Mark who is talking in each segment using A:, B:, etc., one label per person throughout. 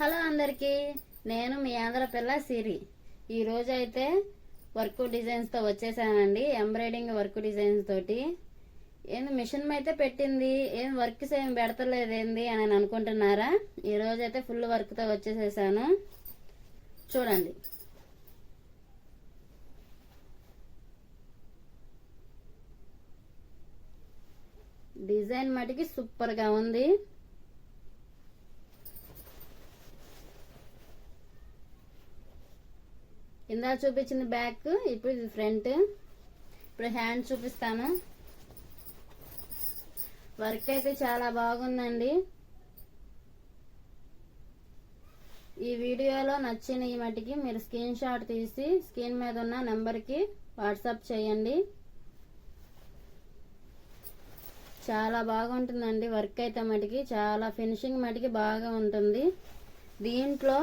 A: Hello అందరికీ. నేను మీ ఆంధ్ర పిల్ల సిరి. ఈరోజు అయితే వర్క్ డిజైన్స్తో వచ్చేసానండి. ఎంబ్రాయిడింగ్ వర్క్ డిజైన్స్ తోటి. ఏంది మిషన్ అయితే పెట్టింది. ఏం వర్క్స్ ఏం పెడతలేదు ఏంది అని అని అనుకుంటున్నారా? ఈరోజు అయితే ఫుల్ వర్క్తో వచ్చేసేసాను. చూడండి. డిజైన్ మటుకి సూపర్గా ఉంది. ఇందా చూపించింది బ్యాక్ ఇప్పుడు ఇది ఫ్రంట్. ఇప్పుడు హ్యాండ్ చూపిస్తాను. వర్క్ అయితే చాలా బాగుందండి. ఈ వీడియోలో నచ్చిన ఈ మటుకి మీరు స్క్రీన్ షాట్ తీసి స్క్రీన్ మీద ఉన్న నెంబర్కి వాట్సాప్ చేయండి. చాలా బాగుంటుందండి వర్క్ అయితే మటుకి. చాలా ఫినిషింగ్ మటుకి బాగా ఉంటుంది. దీంట్లో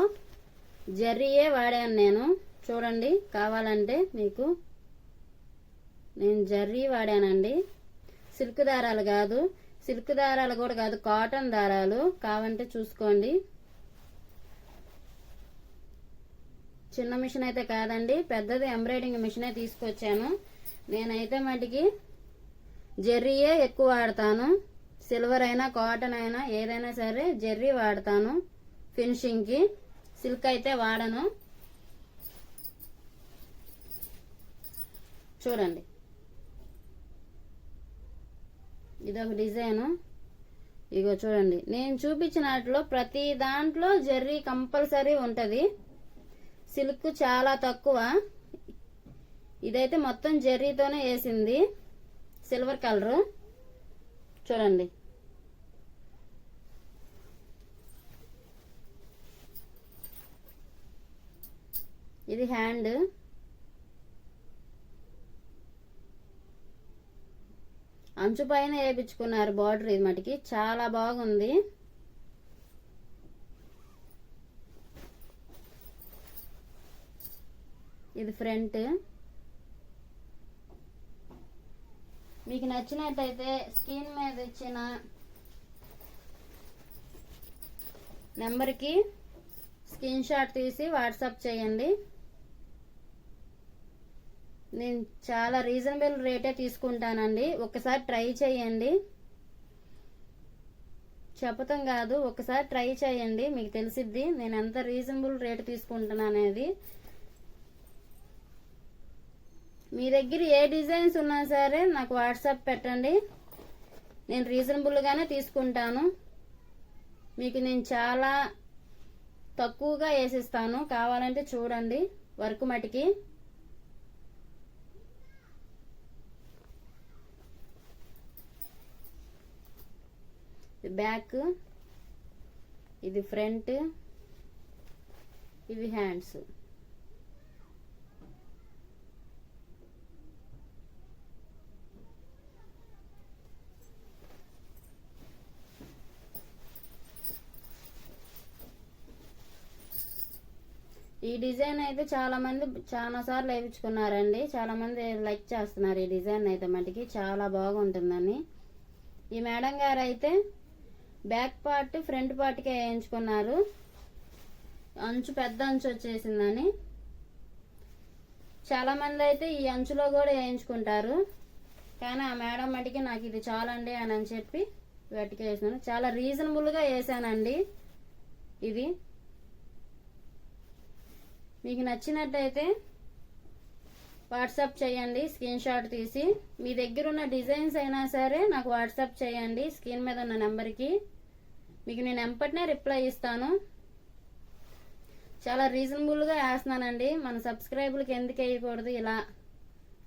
A: జర్రీయే వాడాను నేను. చూడండి కావాలంటే మీకు నేను జర్రీ వాడానండి. సిల్క్ దారాలు కాదు సిల్క్ దారాలు కూడా కాదు కాటన్ దారాలు కావంటే చూసుకోండి. చిన్న మిషన్ అయితే కాదండి పెద్దది ఎంబ్రాయిడింగ్ మిషనే తీసుకొచ్చాను. నేనైతే మటుకి జెర్రీయే ఎక్కువ వాడతాను. సిల్వర్ అయినా కాటన్ అయినా ఏదైనా సరే జెర్రీ వాడతాను ఫినిషింగ్కి. సిల్క్ అయితే వాడను. చూడండి. ఇదొక డిజైను. ఇగో చూడండి. నేను చూపించిన వాటిలో ప్రతి దాంట్లో జెర్రీ కంపల్సరీ ఉంటుంది. సిల్క్ చాలా తక్కువ. ఇదైతే మొత్తం జెర్రీతోనే వేసింది. Silver colour. చూడండి. ఇది హ్యాండ్. అంచు పైన వేయించుకున్నారు బార్డర్ ఇది మటుకి. చాలా బాగుంది. ఇది ఫ్రంట్. మీకు నచ్చినట్టయితే స్క్రీన్ మీద ఇచ్చిన నెంబర్కి స్క్రీన్ షాట్ తీసి వాట్సాప్ చేయండి. నేను చాలా రీజనబుల్ రేటే తీసుకుంటానండి. ఒకసారి ట్రై చేయండి. చెప్పటం కాదు ఒకసారి ట్రై చేయండి. మీకు తెలిసిద్ది నేను ఎంత రీజనబుల్ రేట్ తీసుకుంటున్నానేది మీ దగ్గర ఏ డిజైన్స్ ఉన్నా సరే నాకు వాట్సాప్ పెట్టండి. నేను రీజనబుల్గానే తీసుకుంటాను. మీకు నేను చాలా తక్కువగా వేసిస్తాను. కావాలంటే చూడండి వర్క్ మటుకి. బ్యాక్ ఇది ఫ్రంట్ ఇవి హ్యాండ్స్. ఈ డిజైన్ అయితే చాలా మంది చాలా సార్లు వేయించుకున్నారండి. చాలా మంది లైక్ చేస్తున్నారు ఈ డిజైన్ అయితే మటుకి. చాలా బాగుంటుందని. ఈ మేడం గారు అయితే బ్యాక్ పార్ట్ ఫ్రంట్ పార్ట్కే వేయించుకున్నారు. అంచు పెద్ద అంచు వచ్చేసిందని. చాలా మంది అయితే ఈ అంచులో కూడా వేయించుకుంటారు. కానీ ఆ మేడం మటుకి నాకు ఇది చాలండి అని అని చెప్పి వాటికి వేసినాను చాలా రీజనబుల్గా వేసానండి ఇది. మీకు నచ్చినట్టయితే వాట్సాప్ చేయండి స్క్రీన్ షాట్ తీసి. మీ దగ్గర ఉన్న డిజైన్స్ అయినా సరే నాకు వాట్సాప్ చేయండి స్క్రీన్ మీద ఉన్న నెంబర్కి. మీకు నేను ఎంపటినే రిప్లై ఇస్తాను. చాలా రీజనబుల్గా వేస్తున్నానండి. మన సబ్స్క్రైబర్కి ఎందుకు వేయకూడదు ఇలా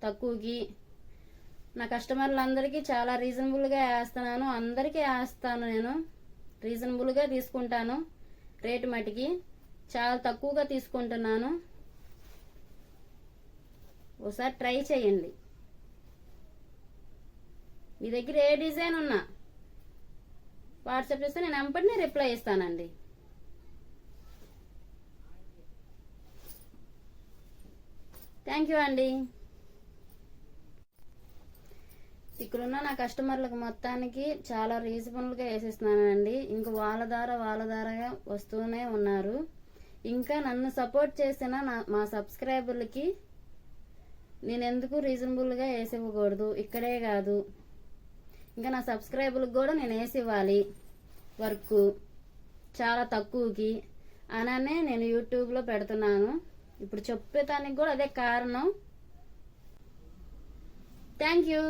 A: తక్కువకి? నా కస్టమర్లందరికీ చాలా రీజనబుల్గా వేస్తున్నాను. అందరికీ వేస్తాను నేను. రీజనబుల్గా తీసుకుంటాను. రేటు మటుకి చాలా తక్కువగా తీసుకుంటున్నాను. ఒకసారి ట్రై చేయండి. మీ దగ్గర ఏ డిజైన్ ఉన్నా వాట్సాప్ చేస్తే నేను వెంపటినే రిప్లై ఇస్తానండి. థ్యాంక్ యూ అండి. ఇక్కడున్న నా కస్టమర్లకు మొత్తానికి చాలా రీజనబుల్గా వేసేస్తున్నానండి. ఇంకా వాళ్ళ ద్వారా వాళ్ళ ద్వారాగా వస్తూనే ఉన్నారు. ఇంకా నన్ను సపోర్ట్ చేసిన నా మా సబ్స్క్రైబర్లకి నేను ఎందుకు రీజనబుల్గా వేసి ఇవ్వకూడదు ఇక్కడే కాదు. ఇంకా నా సబ్స్క్రైబర్లకు కూడా నేను వేసి ఇవ్వాలి వర్క్ చాలా తక్కువకి. అననే నేను యూట్యూబ్లో పెడుతున్నాను. ఇప్పుడు చెప్పేదానికి కూడా అదే కారణం. Thank you.